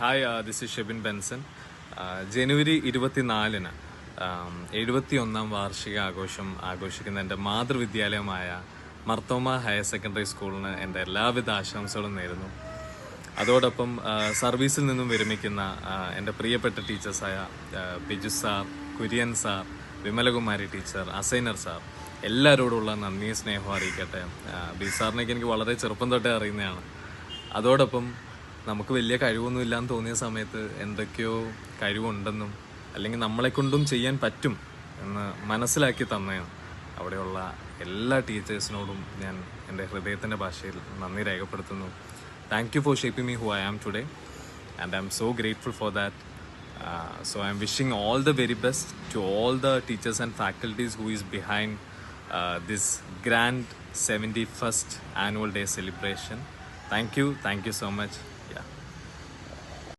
Hi this is Shebin Benson ജനുവരി ഇരുപത്തിനാലിന് എഴുപത്തി ഒന്നാം വാർഷിക ആഘോഷം ആഘോഷിക്കുന്ന എന്റെ മാതൃവിദ്യാലയമായ മർത്തോമ ഹയർ സെക്കൻഡറി സ്കൂളിന് എന്റെ എല്ലാവിധ ആശംസകളും നേരുന്നു. അതോടൊപ്പം സർവീസിൽ നിന്നും വിരമിക്കുന്ന എന്റെ പ്രിയപ്പെട്ട ടീച്ചേഴ്സായ ആ, Biju sir Kurian sir Vimalakumari teacher Asainar sir എല്ലാവരോടുള്ള നന്ദിയും സ്നേഹവും അറിയിക്കട്ടെ. ബി സാറിനേക്ക് എനിക്ക് വളരെ ചെറുപ്പം തൊട്ടേ അറിയുന്നതാണ്. അതോടൊപ്പം നമുക്ക് വലിയ കഴിവൊന്നും ഇല്ലാന്ന് തോന്നിയ സമയത്ത് എന്തൊക്കെയോ കഴിവുണ്ടെന്നും അല്ലെങ്കിൽ നമ്മളെ കൊണ്ടും ചെയ്യാൻ പറ്റും എന്ന് മനസ്സിലാക്കി തന്നെയാണ്. അവിടെയുള്ള എല്ലാ ടീച്ചേഴ്സിനോടും ഞാൻ എന്റെ ഹൃദയത്തിന്റെ ഭാഷയിൽ നന്ദി രേഖപ്പെടുത്തുന്നു. Thank you for shaping me who I am today and I'm so grateful for that so I'm wishing all the very best to all the teachers and faculties who is behind this grand seventy first annual day celebration thank you thank you so much Yeah.